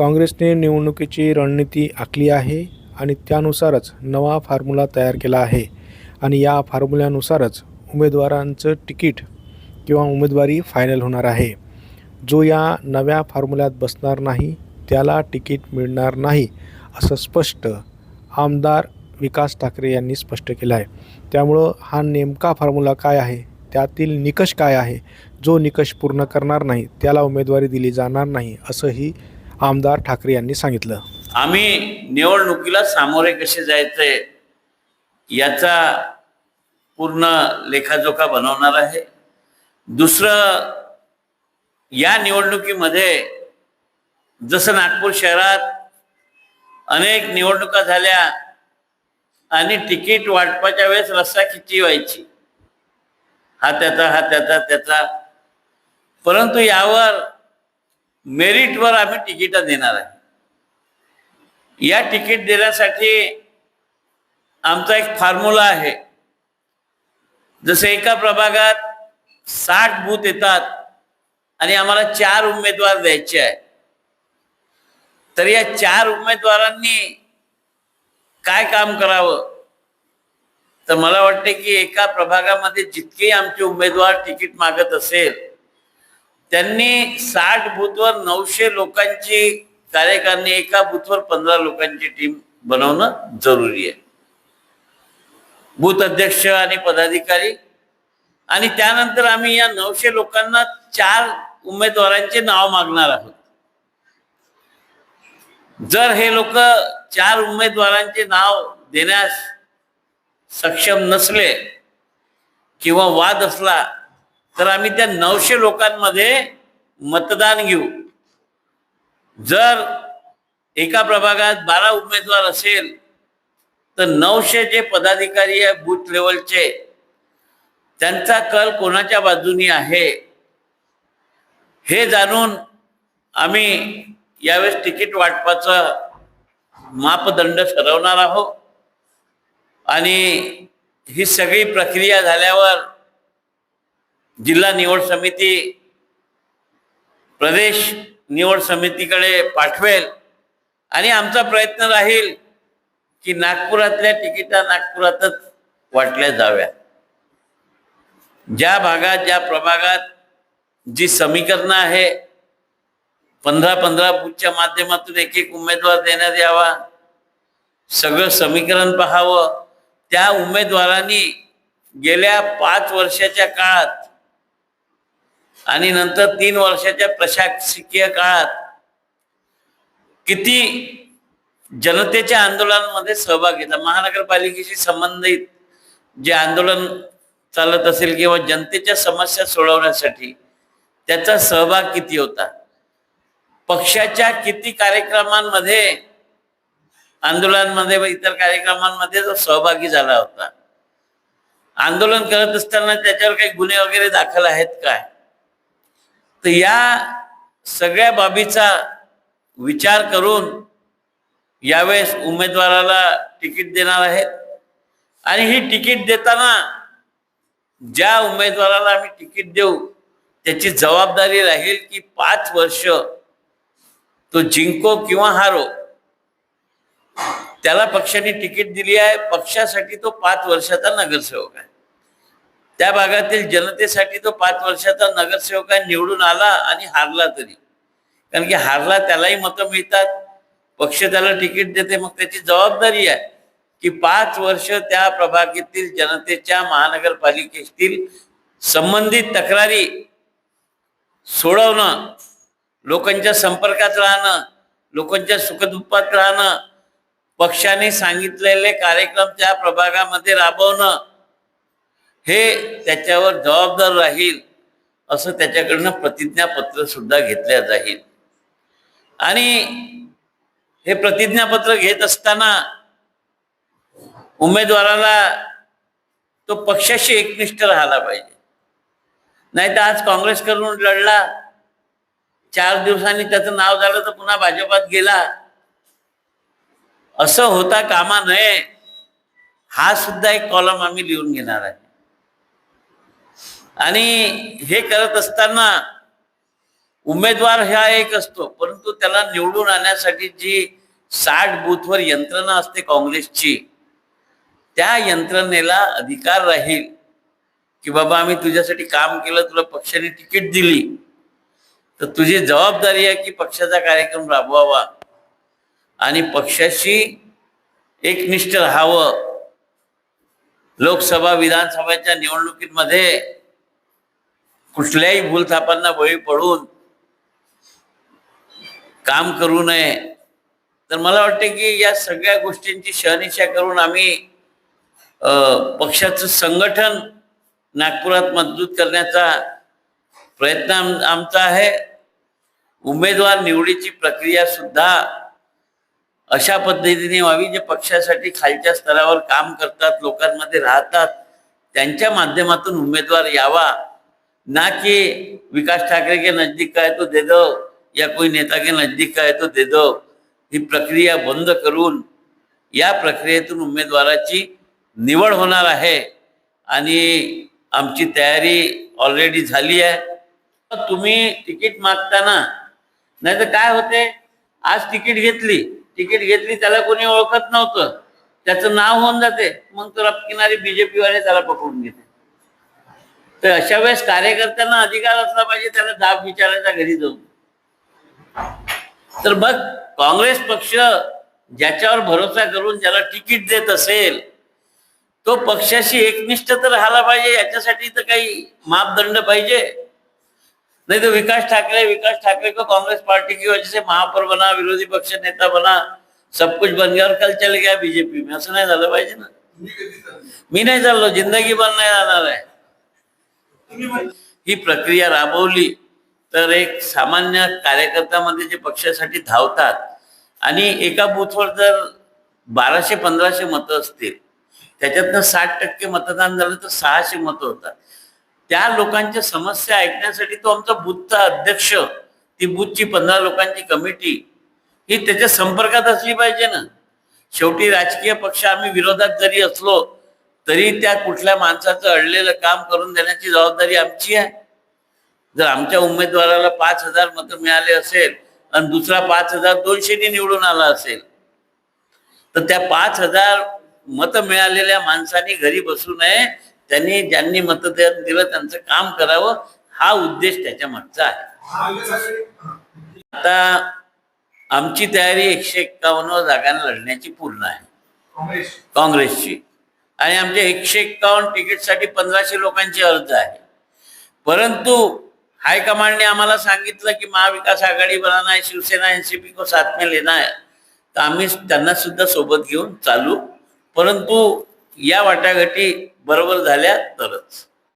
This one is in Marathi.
काँग्रेसने निवडणुकीची रणनीती आखली आहे आणि त्यानुसारच नवा फॉर्म्युला तयार केला आहे. आणि या फॉर्म्युल्यानुसारच उमेदवारांचं तिकीट किंवा उमेदवारी फायनल होणार आहे. जो या नव्या फॉर्म्युल्यात बसणार नाही त्याला तिकीट मिळणार नाही असं स्पष्ट आमदार विकास ठाकरे यांनी स्पष्ट केलं आहे त्यामुळं हा नेमका फॉर्म्युला काय आहे? त्यातील निकष काय आहे? जो निकष पूर्ण करणार नाही त्याला उमेदवारी दिली जाणार नाही असंही आमदार ठाकरे यांनी सांगितलं. आम्ही निवडणुकीला सामोरे कसे जायचंय याचा पूर्ण लेखाजोखा बनवणार आहे. दुसरं या निवडणुकीमध्ये जसं नागपूर शहरात अनेक निवडणुका झाल्या आणि तिकीट वाटपाच्या वेळेस रस्ता किती व्हायची. हा त्याचा हा त्याचा त्याचा. परंतु यावर मेरिटवर आम्ही तिकीटं देणार आहे. या तिकीट देण्यासाठी आमचा एक फॉर्म्युला आहे. जसं एका प्रभागात साठ बूथ येतात आणि आम्हाला चार उमेदवार द्यायचे आहे तर या चार उमेदवारांनी काय काम करावं? तर मला वाटते की एका प्रभागामध्ये जितके आमचे उमेदवार तिकीट मागत असेल त्यांनी साठ बूथवर नऊशे लोकांची कार्यकारणी एका बूथवर पंधरा लोकांची टीम बनवणं जरुरी आहे. बूथ अध्यक्ष आणि पदाधिकारी. आणि त्यानंतर आम्ही या नऊशे लोकांना चार उमेदवारांचे नाव मागणार आहोत. जर हे लोक चार उमेदवारांचे नाव देण्यास सक्षम नसले किंवा वाद असला तर आम्ही त्या नऊशे लोकांमध्ये मतदान घेऊ. जर एका प्रभागात बारा उमेदवार असेल तर नऊशे जे पदाधिकारी आहे बूथ लेवलचे त्यांचा कल कोणाच्या बाजूनी आहे? हे जाणून आम्ही यावेळेस तिकीट वाटपाचं मापदंड ठरवणार आहोत. आणि ही सगळी प्रक्रिया झाल्यावर जिल्हा निवड समिती प्रदेश निवड समितीकडे पाठवेल. आणि आमचा प्रयत्न राहील की नागपुरातल्या तिकिटा नागपुरातच वाटल्या जाव्या. ज्या भागात ज्या प्रभागात जी समीकरणं आहे पंधरा पंधरा बूथच्या माध्यमातून एक एक उमेदवार देण्यात यावा. सगळं समीकरण पाहावं. त्या उमेदवारांनी गेल्या पाच वर्षाच्या काळात आणि नंतर तीन वर्षाच्या प्रशासकीय काळात किती जनतेच्या आंदोलनामध्ये सहभाग घेतला. महानगरपालिकेशी संबंधित जे आंदोलन चालत असेल किंवा जनतेच्या समस्या सोडवण्यासाठी त्याचा सहभाग किती होता? पक्षाच्या किती कार्यक्रमांमध्ये आंदोलनामध्ये व इतर कार्यक्रमांमध्ये जो सहभागी झाला होता? आंदोलन करत असताना त्याच्यावर काही गुन्हे वगैरे दाखल आहेत काय? तर या सगळ्या बाबीचा विचार करून यावेळेस उमेदवाराला तिकीट देणार आहेत. आणि ही तिकीट देताना ज्या उमेदवाराला आम्ही तिकीट देऊ त्याची जबाबदारी राहील की पाच वर्ष तो जिंको किंवा हारो त्याला पक्षाने तिकीट दिली आहे. पक्षासाठी तो पाच वर्षाचा नगरसेवक आहे. त्या भागातील जनतेसाठी तो पाच वर्षाचा नगरसेवक निवडून आला आणि हारला तरी. कारण की हारला त्यालाही मतं मिळतात पक्ष त्याला तिकीट देते मग त्याची जबाबदारी आहे की पाच वर्ष त्या प्रभागातील जनतेच्या महानगरपालिकेतील संबंधित तक्रारी सोडवणं लोकांच्या संपर्कात राहणं लोकांच्या सुखदुःखात राहणं पक्षाने सांगितलेले कार्यक्रम त्या प्रभागामध्ये राबवणं हे त्याच्यावर जबाबदार राहील असं त्याच्याकडनं प्रतिज्ञापत्र सुद्धा घेतल्या जाईल. आणि हे प्रतिज्ञापत्र घेत असताना उमेदवाराला तो पक्षाशी एकनिष्ठ राहायला पाहिजे. नाही तर आज काँग्रेस करून लढला चार दिवसांनी त्याचं नाव झालं तर पुन्हा भाजपात गेला. असं होता कामा नये हा सुद्धा एक कॉलम आम्ही लिहून घेणार आहे. आणि हे करत असताना उमेदवार हा एक असतो परंतु त्याला निवडून आणण्यासाठी जी साठ बूथवर यंत्रणा असते काँग्रेसची त्या यंत्रणेला अधिकार राहील की बाबा आम्ही तुझ्यासाठी काम केलं तुला पक्षाने तिकीट दिली तर तुझी जबाबदारी आहे की पक्षाचा कार्यक्रम राबवावा. आणि पक्षाशी एकनिष्ठ राहावं. लोकसभा विधानसभेच्या निवडणुकीमध्ये कुठल्याही भूलथापांना बळी पडून काम करू नये. तर मला वाटते की या सगळ्या गोष्टींची शहनिशा करून आम्ही पक्षाचं संघटन नागपुरात मजबूत करण्याचा प्रयत्न आमचा आहे. उमेदवार निवडीची प्रक्रिया सुद्धा अशा पद्धतीने व्हावी जे पक्षासाठी खालच्या स्तरावर काम करतात लोकांमध्ये राहतात त्यांच्या माध्यमातून उमेदवार यावा. ना कि विकास ठाकरे के नजदीक का है तो दे दो या कोई नेता के नजदीक का है तो दे दो। ही प्रक्रिया बंद करून या प्रक्रियेतून उमेदवाराची निवड होणार आहे आणि आमची तयारी ऑलरेडी झाली आहे. तुम्ही तिकीट मागताना नाही तर काय होते? आज तिकीट घेतली तिकीट घेतली त्याला कोणी ओळखत नव्हतं. त्याचं नाव होऊन जाते. मग तर किनारी बीजेपी वाले त्याला पकडून घेते. तर अशा वेळेस कार्यकर्त्यांना अधिकार असला पाहिजे त्याला दाब विचारायचा घरी जाऊन. तर मग काँग्रेस पक्ष ज्याच्यावर भरोसा करून ज्याला तिकीट देत असेल तो पक्षाशी एकनिष्ठ तर राहायला पाहिजे याच्यासाठी तर काही मापदंड पाहिजे. नाही तर विकास ठाकरे विकास ठाकरे को कांग्रेस पार्टी की वजह से महापौर बना विरोधी पक्ष नेता बना सब कुछ बन गया और कल चले गया बीजेपी में. असं नाही झालं पाहिजे ना. मी नाही चाललो जिंदगी पण नाही जाणार आहे. ही प्रक्रिया राबवली तर एक सामान्य कार्यकर्त्यामध्ये जे पक्षासाठी धावतात आणि एका बूथवर जर बाराशे पंधराशे मतं असतील त्याच्यातनं साठ टक्के मतदान झालं तर सहाशे मतं होतात. त्या लोकांच्या समस्या ऐकण्यासाठी तो आमचा बूथचा अध्यक्ष ती बूथची पंधरा लोकांची कमिटी ही त्याच्या संपर्कात असली पाहिजे ना. शेवटी राजकीय पक्ष आम्ही विरोधात जरी असलो तरी त्या कुठल्या माणसाचं अडलेलं काम करून देण्याची जबाबदारी आमची आहे. जर आमच्या उमेदवाराला पाच हजार मतं मिळाले असेल आणि दुसरा पाच हजार दोनशेनी निवडून आला असेल तर त्या पाच हजार मतं मिळालेल्या माणसांनी घरी बसू नये. त्यांनी ज्यांनी मतदान दिलं त्यांचं काम करावं. हा उद्देश त्याच्या मागचा आहे. आता आमची तयारी एकशे एक्कावन्न जागांना लढण्याची पूर्ण आहे. काँग्रेसची. आणि आमच्या एकशे एक्कावन्न तिकीटसाठी पंधराशे लोकांची अर्ज आहे. परंतु हायकमांडने आम्हाला सांगितलं की महाविकास आघाडी बनाना है शिवसेना एनसीपी को साथ में लेना है तर आम्ही त्यांना सुद्धा सोबत घेऊन चालू. परंतु या वाटाघाटी बरोबर झाल्या तरच.